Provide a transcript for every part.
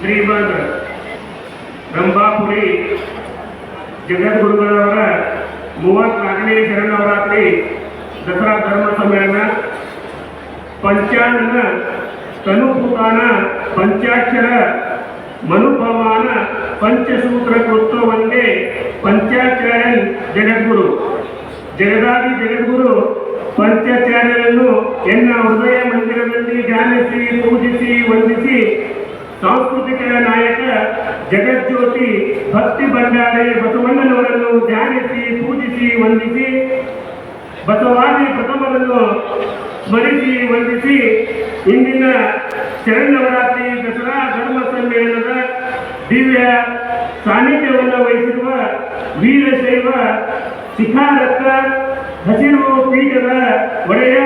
ಶ್ರೀಮದ್ ರಂಭಾಪುರಿ ಜಗದ್ಗುರುಗಳವರ ಮೂವತ್ನಾಲ್ಕನೇ ಶರಣವರಾತ್ರಿ ದಸರಾ ಧರ್ಮ ಸಮ್ಮೇಳನ. ಪಂಚಾನನ ತನುಪುತಾನ ಪಂಚಾಕ್ಷರ ಮನುಭವಾನ ಪಂಚಸೂತ್ರ ಕೃತ್ವವನ್ನೇ ಪಂಚಾಚಾರ್ಯನ್ ಜಗದ್ಗುರು. ಜಗದಾದಿ ಜಗದ್ಗುರು ಪಂಚಾಚಾರ್ಯರನ್ನು ಎನ್ನ ಹೃದಯ ಮಂದಿರದಲ್ಲಿ ಧ್ಯಾನಿಸಿ, ಪೂಜಿಸಿ, ವಂದಿಸಿ ಸಾಂಸ್ಕೃತಿಕ ನಾಯಕ ಜಗಜ್ಯೋತಿ ಭಕ್ತಿ ಬಂಡಾರೆ ಬಸವಣ್ಣನವರನ್ನು ಧ್ಯಾನಿಸಿ, ಪೂಜಿಸಿ, ವಂದಿಸಿ, ಬಸವಾದಿ ಪ್ರಥಮರನ್ನು ಸ್ಮರಿಸಿ, ವಂದಿಸಿ ಇಂದಿನ ಶರಣವರಾತ್ರಿ ದಸರಾ ಧರ್ಮ ಸಮ್ಮೇಳನದ ದಿವ್ಯ ಸಾನ್ನಿಧ್ಯವನ್ನು ವಹಿಸಿರುವ ವೀರಶೈವ ಶಿಖಾರತ್ನ ಹಸಿರು ಪೀಠದ ಒಡೆಯ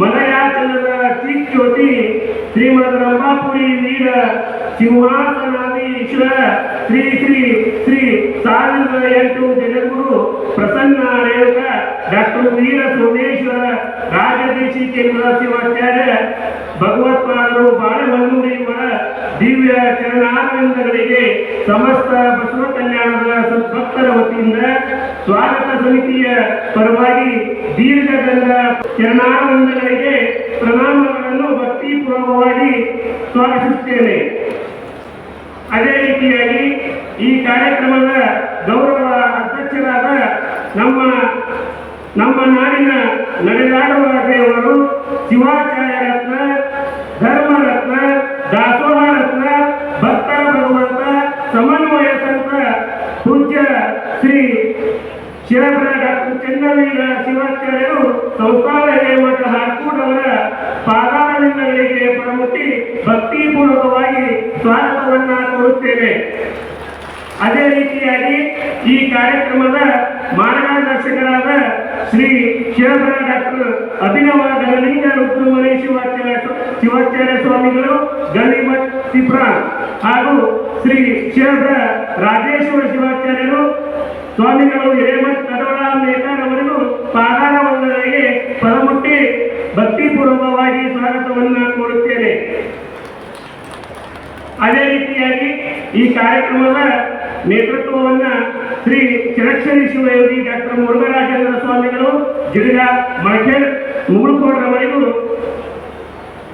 ಮಲಯಾಚಲದ ಚಿಜ್ಯೋತಿ ಶ್ರೀಮದ್ ರಂಭಾಪುರಿ ವೀರ ಸಿಂಹಾಸನಾಧೀಶ್ವರ ಶ್ರೀ ಶ್ರೀ ಶ್ರೀ ಸಾವಿರದ ಎಂಟು ಜಗದ್ಗುರು ಪ್ರಸನ್ನ ಡಾಕ್ಟರ್ ವೀರ ಸೋಮೇಶ್ವರ ರಾಜದೇಶಿ ಶಿವಾಚಾರ್ಯ ಭಗವತ್ಪಾದರು ಬಾಳೆಹೊನ್ನೂರಿಯವರ ದಿವ್ಯ ಚರಣಾನಂದಗಳಿಗೆ ಸಮಸ್ತ ಬಸವ ಕಲ್ಯಾಣದ ಸದ್ಭಕ್ತರ ವತಿಯಿಂದ ಸ್ವಾಗತ ಸಮಿತಿಯ ಪರವಾಗಿ ದೀರ್ಘದಂಡ ಚರಣಾನಂದಗಳಿಗೆ ಭಕ್ತಿಪೂರ್ವಕವಾಗಿ ಸ್ವಾಗತಿಸುತ್ತೇನೆ. ಅದೇ ರೀತಿಯಾಗಿ ಈ ಕಾರ್ಯಕ್ರಮದ ಗೌರವ ಅಧ್ಯಕ್ಷರಾದ ನಮ್ಮ ನಮ್ಮ ನಾಡಿನ ನಡೆದಾಡುವ ದೇವರು ಶಿವಾಚಾರ್ಯ ರತ್ನ ಧರ್ಮರತ್ನ ದಾಸೋಹ ರತ್ನ ಭಗವಂತ, ಸಮನ್ವಯ ಸಂತ ಪೂಜ್ಯ ಶ್ರೀ ಶಿವಪುರ ಡಾಕ್ಟರ್ ಚಂದ್ರವೀರ ಶಿವಾಚಾರ್ಯರು ಸಂಸ್ಥಾನ ಹಾಕೂಡವರ ಅವರ ಪಾದಾರವಿಂದಗಳಿಗೆ ಪ್ರಮುಖಿ ಭಕ್ತಿಪೂರ್ವಕವಾಗಿ ಸ್ವಾಗತವನ್ನ ಕೊಡುತ್ತೇವೆ ಅದೇ ರೀತಿಯಾಗಿ ಈ ಕಾರ್ಯಕ್ರಮದ ಮಾರ್ಗದರ್ಶಕರಾದ ಶ್ರೀ ಶಿವಪುರ ಡಾಕ್ಟರ್ ಅಭಿನವ ಗಣಲಿಂಗ ರುದ್ರಮನೆ ಶಿವಾಚಾರ್ಯ ಶಿವಾಚಾರ್ಯ ಸ್ವಾಮಿಗಳು, ಗಣಿಮಠ್ ತಿಪ್ರಾ ಹಾಗೂ ಶ್ರೀ ಶಿವಪುರ ರಾಜೇಶ್ವರ ಶಿವಾಚಾರ್ಯರು, ಸ್ವಾಮಿಗಳು ಹಿರೇಮಠ್ ಕಡೋಳ ಮೇಕರ್ ಅವರಿಗೂ ಪಾದಾರ ವಂದನೆಗೆ ಪರಮುಟ್ಟಿ ಭಕ್ತಿಪೂರ್ವಕವಾಗಿ ಸ್ವಾಗತವನ್ನು ಕೋರುತ್ತೇನೆ ಅದೇ ರೀತಿಯಾಗಿ ಈ ಕಾರ್ಯಕ್ರಮದ ನೇತೃತ್ವವನ್ನ ಶ್ರೀ ಚಿರಕ್ಷರಿ ಶಿವಯೋಗಿ ಡಾಕ್ಟರ್ ಮುರುಘರಾಜೇಂದ್ರ ಸ್ವಾಮಿಗಳು ಜಿಲ್ಲೆಯ ಮಳಖೇಡ್ ಮುಗುಳ್ಕೋಡ್ರವರೆಗೂ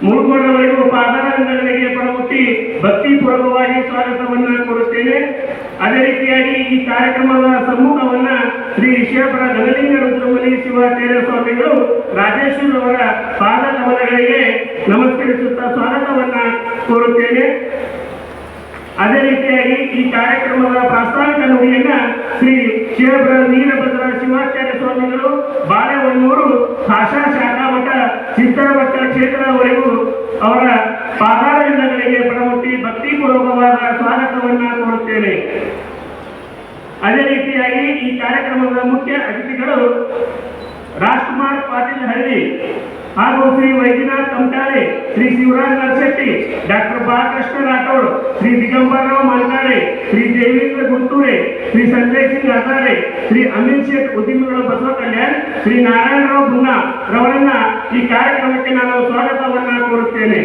ಮುಳುಕೋಡ್ರವರೆಗೂ ಪಾದಾರಂಗಗಳಿಗೆ ಪರಮುಟ್ಟಿ ಭಕ್ತಿಪೂರ್ವಕವಾಗಿ ಸ್ವಾಗತವನ್ನ ಕೋರುತ್ತೇನೆ. ಅದೇ ರೀತಿಯಾಗಿ ಈ ಕಾರ್ಯಕ್ರಮದ ಸಮ್ಮುಖವನ್ನ ಶ್ರೀ ಶಿವಪುರ ಗಣಲಿಂಗ ರುದ್ರಮುನಿ ಶಿವಾಚಾರ್ಯ ಸ್ವಾಮಿಗಳು ರಾಜೇಶ್ವರವರ ಪಾದ ಕಮಲಗಳಿಗೆ ನಮಸ್ಕರಿಸುತ್ತಾ ಸ್ವಾಗತವನ್ನ ಕೋರುತ್ತೇನೆ. ಅದೇ ರೀತಿಯಾಗಿ ಈ ಕಾರ್ಯಕ್ರಮದ ಪ್ರಾಸ್ತಾವಿಕ ನುಡಿಯನ್ನ ಶ್ರೀ ಶಿವಪುರ ವೀರಭದ್ರ ಶಿವಾಚಾರ್ಯ ಸ್ವಾಮಿಗಳು ಬಾಳೆಹೊನ್ನೂರು ಭಾಷಾ ಶಾಖಾ ಮಠ ಸಿದ್ದರಮಠ ಕ್ಷೇತ್ರದವರೆಗೂ ಅವರ ಪಾದಾರವಿಂದಗಳಿಗೆ ಭಕ್ತಿ ಭಕ್ತಿಪೂರ್ವಕವಾದ ಸ್ವಾಗತವನ್ನ ಕೋರುತ್ತೇನೆ. ಅದೇ ರೀತಿಯಾಗಿ ಈ ಕಾರ್ಯಕ್ರಮದ ಮುಖ್ಯ ಅತಿಥಿಗಳು ರಾಜ್ಕುಮಾರ್ ಪಾಟೀಲ್ ಹಳ್ಳಿ ಹಾಗೂ ಶ್ರೀ ವೈದ್ಯನಾಥ್ ತಮಟಾಳೆ ಶ್ರೀ ಶಿವರಾಜ್ ನರಶೆಟ್ಟಿ, ಡಾಕ್ಟರ್ ಬಾಲಕೃಷ್ಣ ರಾಠೋಡ್, ಶ್ರೀ ದಿಗಂಬರರಾವ್ ಮಾಲ್ಕಾಡೆ ಶ್ರೀ ದೇವೇಂದ್ರ ಗುಂಟೂರೆ, ಶ್ರೀ ಸಂಜಯ್ ಸಿಂಗ್ ಅಸಾರೆ ಶ್ರೀ ಅಮಿತ್ ಶೇಖ್ ಉದ್ಯಮಿಗಳ ಬಸವ ಕಲ್ಯಾಣ್, ಶ್ರೀ ನಾರಾಯಣರಾವ್ ಬುನ್ನಾ ರವರನ್ನ ಈ ಕಾರ್ಯಕ್ರಮಕ್ಕೆ ನಾನು ಸ್ವಾಗತವನ್ನ ಕೋರುತ್ತೇನೆ.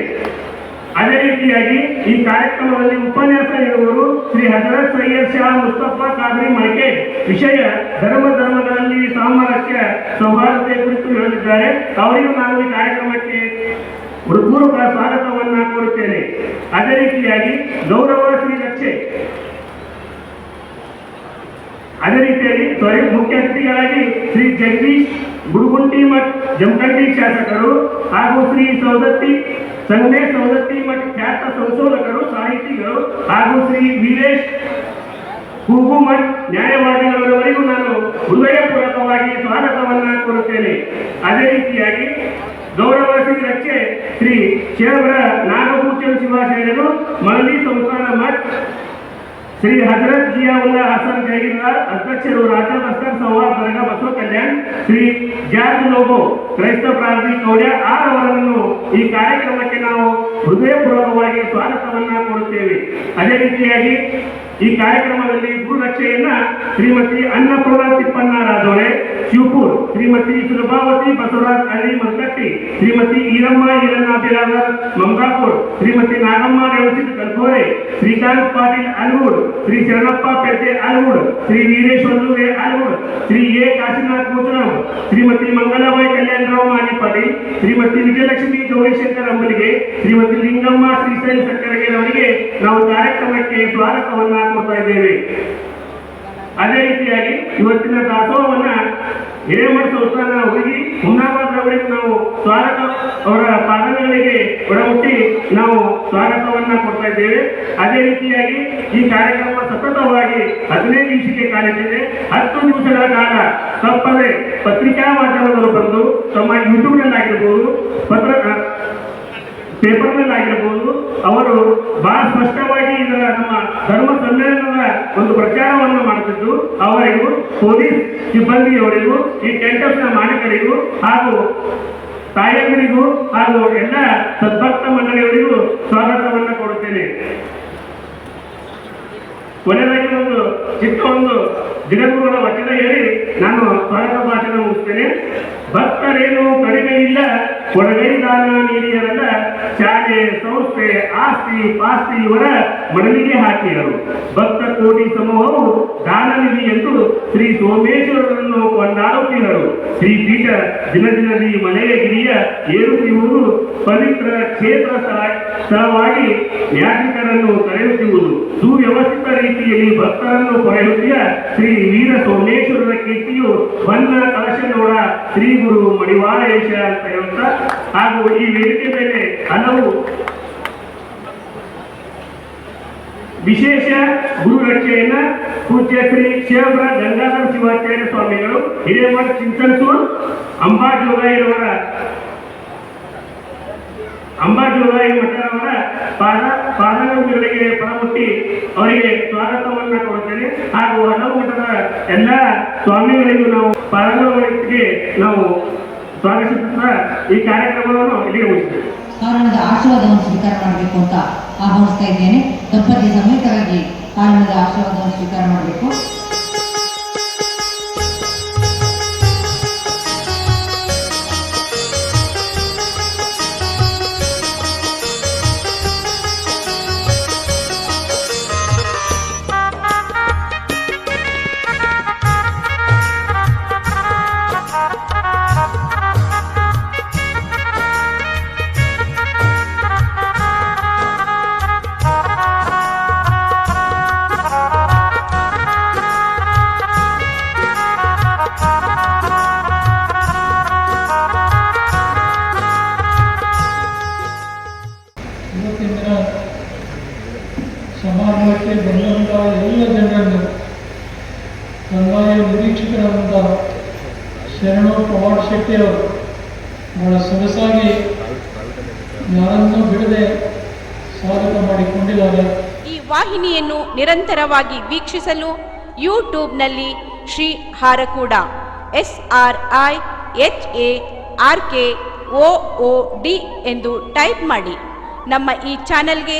ಅದೇ ರೀತಿಯಾಗಿ ಈ ಕಾರ್ಯಕ್ರಮದಲ್ಲಿ ಉಪನ್ಯಾಸ ನೀಡುವರು ಶ್ರೀ ಹಜರತ್ ಸೈಯದ್ ಶಾ ಮುಸ್ತಫಾ ಖಾದ್ರಿ ಮೈಕೆ ವಿಷಯ ಧರ್ಮ ಧರ್ಮಗಳಲ್ಲಿ ಸಾಮರಸ್ಯ ಸೌಹಾರ್ದತೆ ಕುರಿತು ಹೇಳಿದ್ದಾರೆ. ಅವರಿಗೂ ನಾನು ಈ ಕಾರ್ಯಕ್ರಮಕ್ಕೆ ಹೃತ್ಪೂರ್ವಕ ಸ್ವಾಗತವನ್ನ ಕೋರುತ್ತೇನೆ. ಅದೇ ರೀತಿಯಾಗಿ ಗೌರವ ಶ್ರೀ ರಕ್ಷೆ ಅದೇ ರೀತಿಯಲ್ಲಿ ಸ್ವಯಂ ಮುಖ್ಯ ಅತಿಥಿಗಳಾಗಿ ಶ್ರೀ ಜಗದೀಶ್ ಗುರುಗುಂಟಿ ಮಠ್ ಜಮಖಂಡಿ ಶಾಸಕರು ಹಾಗೂ ಶ್ರೀ ಸೌದತ್ತಿ ಸಂಗಮೇಶ್ ಸವದತ್ತಿ ಮತ್ತು ಖ್ಯಾತ ಸಂಶೋಧಕರು, ಸಾಹಿತಿಗಳು ಹಾಗೂ ಶ್ರೀ ವೀರೇಶ್ ಕುಗುಮಠ್ ನ್ಯಾಯವಾದಿಗಳವರೆಗೂ ನಾನು ಹೃದಯಪೂರ್ವಕವಾಗಿ ಸ್ವಾಗತವನ್ನ ಕೋರುತ್ತೇನೆ. ಅದೇ ರೀತಿಯಾಗಿ ಗೌರವ ರಕ್ಷೆ ಶ್ರೀ ಶಿವರ ನಾಗಭೂಷಣ ಶಿವಾಚಾರ್ಯರು ಮರಳಿ ಸಂಸ್ಥಾನ ಮಠ್ ಶ್ರೀ ಹಜರತ್ ಜಿಯಾವುಲ್ಲಾ ಹಸನ್ ಜಹೀರ್ದಾರ್ ಅಧ್ಯಕ್ಷರು ರಾಜಾ ಬಸ್ತರ್ ಸಂವಾದ್ ವರ್ಗ ಬಸವ ಕಲ್ಯಾಣ್, ಶ್ರೀ ಜಾರ್ಜ್ ಲೋಬೋ ಕ್ರೈಸ್ತ ಪ್ರಾಂತಿ ಕೌಡ್ಯ ಆರ್ ಅವರನ್ನು ಈ ಕಾರ್ಯಕ್ರಮಕ್ಕೆ ನಾವು ಹೃದಯಪೂರ್ವಕವಾಗಿ ಸ್ವಾಗತವನ್ನ ಕೊಡುತ್ತೇವೆ. ಅದೇ ರೀತಿಯಾಗಿ ಈ ಕಾರ್ಯಕ್ರಮದಲ್ಲಿ ಗುರುರಕ್ಷೆಯನ್ನ ಶ್ರೀಮತಿ ಅನ್ನಪೂರ್ಣ ತಿಪ್ಪಣ್ಣ ರಾಜೋಳೆ ಶಿವಪುರ್, ಶ್ರೀಮತಿ ಸುಲಭಾವತಿ ಬಸವರಾಜ್ ಅಲಿ ಮಲ್ಕಟ್ಟಿ ಶ್ರೀಮತಿ ಈರಮ್ಮ ಈರಣ್ಣ ಬಿರಾದರ್ ಮಮದಾಪುರ್ ಶ್ರೀಮತಿ ನಾಗಮ್ಮ ರೇವಸಿದ್ ಕಲ್ಕೋರೆ ಶ್ರೀಕಾಂತ್ ಪಾಟೀಲ್ ಅಲ್ಗೂಡ್ ಶ್ರೀ ಶರಣಪ್ಪ ಪೇಟೆ ಅಲ್ಗೂಡ್ ಶ್ರೀ ವೀರೇಶ್ ವಲ್ಲೂರೆ ಅಲ್ವುಡ್ ಶ್ರೀ ಎ. ಕಾಶಿನಾಥ್ ಕೂತರಾವ್ ಶ್ರೀಮತಿ ಮಂಗಲಬಾಯಿ ಕಲ್ಯಾಣರಾವ್ ಮಾನಿ ಪಾಟೀಲ್, ಶ್ರೀಮತಿ ವಿಜಯಲಕ್ಷ್ಮಿ ಗೌರಿಶಂಕರ್ ಅಂಬಲಿಗೆ, ಶ್ರೀಮತಿ ಲಿಂಗಮ್ಮ ಶ್ರೀಶೈಲ್ ಸಕ್ಕರಗೆರವರಿಗೆ ನಾವು ಕಾರ್ಯಕ್ರಮಕ್ಕೆ ಸ್ವಾಗತವನ್ನ ಕೊಡ್ತಾ ಇದ್ದೇವೆ. ಅದೇ ರೀತಿಯಾಗಿ ಇವತ್ತಿನ ದಾಸೋಹವನ್ನ ಹಿರೇಮಠ ಸಂಸ್ಥಾನ ಹುಡುಗಿ ಹುಮ್ನಾಬಾದ್ ಅವರಿಗೆ ನಾವು ಸ್ವಾಗತ, ಅವರ ಪಾದಗಳಿಗೆ ಒಡಮುಟ್ಟಿ ನಾವು ಸ್ವಾಗತವನ್ನ ಕೊಡ್ತಾ ಇದ್ದೇವೆ. ಅದೇ ರೀತಿಯಾಗಿ ಈ ಕಾರ್ಯಕ್ರಮ ಸತತವಾಗಿ ಹದಿನೈದು ನಿಮಿಷಕ್ಕೆ ಕಾಲಿಟ್ಟಿದೆ. ಹತ್ತು ದಿವಸಗಳ ಕಾಲ ತಪ್ಪದೆ ಪತ್ರಿಕಾ ಮಾಧ್ಯಮದವರು ಬಂದು ತಮ್ಮ ಯೂಟ್ಯೂಬ್ನಲ್ಲಿ ಆಗಿರ್ಬೋದು ಪತ್ರ ಪೇಪರ್ನಲ್ಲಿ ಆಗಿರ್ಬೋದು, ಅವರು ಬಹಳ ಸ್ಪಷ್ಟವಾಗಿ ಇದರ ನಮ್ಮ ಧರ್ಮ ಸಮ್ಮೇಳನದ ಒಂದು ಪ್ರಚಾರವನ್ನು ಮಾಡುತ್ತಿದ್ದು, ಅವರಿಗೂ ಪೊಲೀಸ್ ಸಿಬ್ಬಂದಿಯವರಿಗೂ, ಈ ಟೆಂಟರ್ಸ್ನ ಮಾಲೀಕರಿಗೂ ಹಾಗೂ ತಾಯಂದಿರಿಗೂ ಹಾಗೂ ಎಲ್ಲ ಸದ್ಭಕ್ತ ಮಂಡಳಿಯವರಿಗೂ ಸ್ವಾಗತವನ್ನು ಕೊಡುತ್ತೇನೆ ಕೊನೆಯದಾಗಿ ಒಂದು ಚಿಕ್ಕ ಒಂದು ದಿನಗಳ ವಚನ ಹೇಳಿ ನಾನು ಸ್ವಾಗತ ಭಾಷಣ ಮುಗಿಸ್ತೇನೆ. ಭಕ್ತರೇನು ಕಡಿಮೆ ಇಲ್ಲ ಕೊಡಗೈ ದಾನ ನೀಡಿಯರಲ್ಲ ಶಾಲೆ, ಸಂಸ್ಥೆ, ಆಸ್ತಿ, ಪಾಸ್ತಿ ಇವರ ಮಡಲಿಗೆ ಹಾಕಿದರು. ಭಕ್ತ ಕೋಟಿ ಸಮೂಹವು ದಾನ ನಿಧಿ ಎಂದು ಶ್ರೀ ಸೋಮೇಶ್ವರರನ್ನು ಕೊಂಡಾಡುತ್ತಿದ್ದರು. ಶ್ರೀ ಪೀಠ ದಿನ ದಿನದಿ ಮನೆಯ ಗಿರಿಯ ಏರುತ್ತಿರುವುದು ಪವಿತ್ರ ಕ್ಷೇತ್ರ ಸ್ಥಳ- ಸ್ಥಳವಾಗಿ ಯಾತ್ರಿಕರನ್ನು ಕರೆಯುತ್ತಿರುವುದು. ಸುವ್ಯವಸ್ಥಿತ ರೀತಿಯಲ್ಲಿ ಭಕ್ತರನ್ನು ಕೊರೆಯುತ್ತಿಯ ಶ್ರೀ ವೀರ ಸೋಮೇಶ್ವರರ ಕೀರ್ತಿಯು ಬಂದ ಕಲಶನೋಡ ಶ್ರೀ ಗುರು ಮಡಿವಾಳೇಶ ಅಂತ ಹೇಳ್ತಾ ಹಾಗೂ ಈ ವೇದಿಕೆ ಮೇಲೆ ಹಲವು ವಿಶೇಷ ಗುರು ರಕ್ಷೆಯನ್ನ ಪೂಜ್ಯ ಶ್ರೀ ಕ್ಷೇಮರ ಗಂಗಾಧರ ಶಿವಾಚಾರ್ಯ ಸ್ವಾಮಿಗಳು, ಹಿರೇಮಠ ಚಿಂತನ್ಸೂರ್ ಅಂಬಾಜೋಗಾಯಿರವರ ಅಂಬಾಜೋಗಾಯಿ ಮಠರವರ ಪಾದ ಪಾದಗಳಿಗೆ ಪರಮುಟ್ಟಿ ಅವರಿಗೆ ಸ್ವಾಗತವನ್ನ ಕೊಡುತ್ತೇನೆ. ಹಾಗೂ ಹಲವು ಮಠದ ಎಲ್ಲ ಸ್ವಾಮಿಗಳಿಗೂ ನಾವು ಪಾದಗಳಿಗೆ ನಾವು ಸ್ವಾಗತಿಸುತ್ತಾ ಈ ಕಾರ್ಯಕ್ರಮವನ್ನು ಇಲ್ಲಿಗೆ ಕಾರಣದ ಆಶೀರ್ವಾದವನ್ನು ಸ್ವೀಕಾರ ಮಾಡಬೇಕು ಅಂತ ಆಹ್ವಾನಿಸ್ತಾ ಇದ್ದೇನೆ. ದಂಪತಿ ಸಮೇತರಾಗಿ ಕಾರಣದ ಆಶೀರ್ವಾದವನ್ನು ಸ್ವೀಕಾರ ಮಾಡಬೇಕು. ಸಮಾರಂಭಕ್ಕೆ ಬಂದಂಥ ಎಲ್ಲ ಜನರನ್ನು ಕಂದಾಯ ನಿರೀಕ್ಷಕರಾದಂಥ ಶರಣು ಪವಾಡ್ ಶೆಟ್ಟಿಯವರು ಬಹಳ ಸೊಗಸಾಗಿ ಯಾರನ್ನೂ ಬಿಡದೆ ಸ್ವಾಗತ ಮಾಡಿಕೊಂಡಿದ್ದಾರೆ. ಈ ವಾಹಿನಿಯನ್ನು ನಿರಂತರವಾಗಿ ವೀಕ್ಷಿಸಲು ಯೂಟ್ಯೂಬ್ನಲ್ಲಿ Shri Harakuda S R I H A R K O D ಎಂದು ಟೈಪ್ ಮಾಡಿ. ನಮ್ಮ ಈ ಚಾನೆಲ್ಗೆ